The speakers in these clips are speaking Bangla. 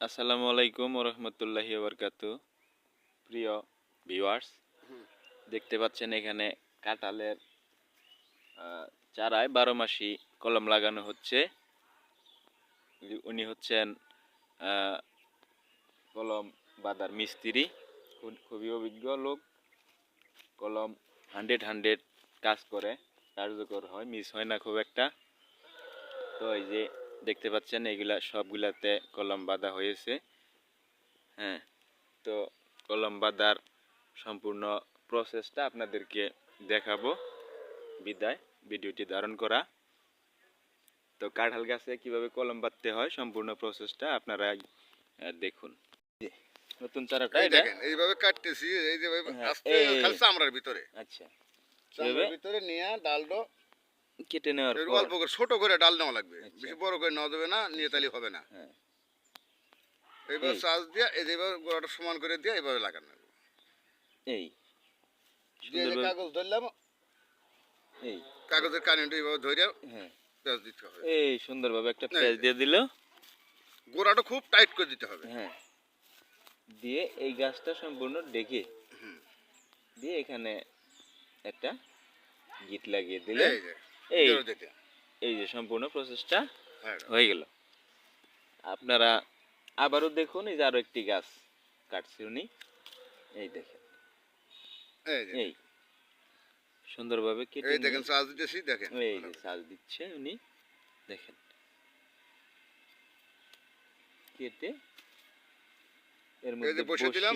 আসসালামু আলাইকুম রহমতুল্লাহি বরকাত প্রিয় ভিউয়ার্স দেখতে পাচ্ছেন এখানে কাঁঠালের চারায় বারো মাসি কলম লাগানো হচ্ছে। উনি হচ্ছেন কলম বাদার মিস্ত্রি। খুবই অভিজ্ঞ লোক। কলম হান্ড্রেড হান্ড্রেড কাজ করে। কার্যকর হয় মিস হয় না খুব একটা। তো এই যে দেখতে পাচ্ছেন এগুলা সবগুলাতে কলম বাঁধা হয়েছে। হ্যাঁ তো কলম বাঁধার সম্পূর্ণ প্রসেসটা আপনাদেরকে দেখাবো। বিদায় ভিডিওটি ধারণ করা। তো কাঁঠাল গাছে কীভাবে কলম বাঁধতে হয় সম্পূর্ণ প্রসেসটা আপনারা দেখুন। নতুন চারাটা এটা এইভাবে কাটতেছি এই যে হ্যাঁ, আস্তে খালি চামড়ার ভিতরে। আচ্ছা চামড়ার ভিতরে নিয়ে ডালটো কেটে নেওয়ার পর অল্প করে ছোট করে ডাল নেওয়া লাগবে। আচ্ছা। বেশি বড় করে নেওয়া যাবে না নিয়ে তালি হবে না। হ্যাঁ। এইবার এই। চাষ দিয়ে এই এইভাবে গোড়াটা সমান করে দিয়ে এইভাবে লাগানো। এই। কাগজ ধরলাম এই। কাগজের কানিটা এইভাবে ধরে হ্যাঁ। পেঁয়াজ দিতে হবে। এই সুন্দরভাবে একটা পেঁয়াজ দিয়ে দিল। গোড়াটা খুব টাইট করে দিতে হবে। হ্যাঁ। দিয়ে এই গাছটা সম্পূর্ণ ডেকে দিয়ে এখানে একটা গিট লাগিয়ে দিলে এই এই যে সম্পূর্ণ প্রসেসটা হ্যাঁ গেল। আপনারা আবারও দেখুন এই যে আরও একটি গাছ কাটছে উনি। এই দেখেন। এই সুন্দরভাবে কেটে এই দেখেন চাষ দিতেছি দেখেন। এই সাজ দিচ্ছে উনি। দেখেন। কেটে এর মধ্যে বসে দিলাম।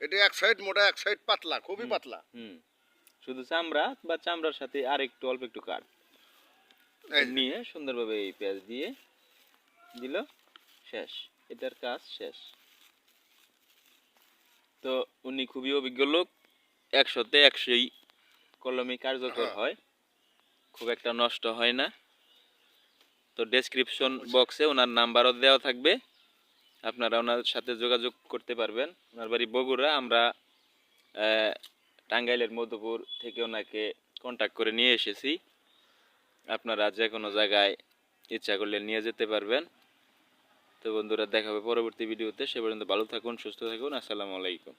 এটা এক সাইড মোটা এক সাইড পাতলা খুবই পাতলা। হুম। শুধু চামড়া বা চামড়ার সাথে আর একটু অল্প একটু কাঠ নিয়ে সুন্দরভাবে এই পেঁয়াজ দিয়ে দিল। শেষ। এটার কাজ শেষ। তো উনি খুবই অভিজ্ঞ লোক। একশোতে একশোই কলমে কার্যকর হ্যাঁ। হয়। খুব একটা নষ্ট হয় না। তো ডেসক্রিপশন বক্সে ওনার নাম্বারও দেওয়া থাকবে। আপনারা ওনার সাথে যোগাযোগ করতে পারবেন। ওনার বাড়ি বগুড়া। আমরা টাঙ্গাইলের মধুপুর থেকে ওনাকে কন্ট্যাক্ট করে নিয়ে এসেছি। আপনারা যে কোনো জায়গায় ইচ্ছা করলে নিয়ে যেতে পারবেন। তো বন্ধুরা দেখাবে পরবর্তী ভিডিওতে। সে পর্যন্ত ভালো থাকুন, সুস্থ থাকুন। আসসালামু আলাইকুম।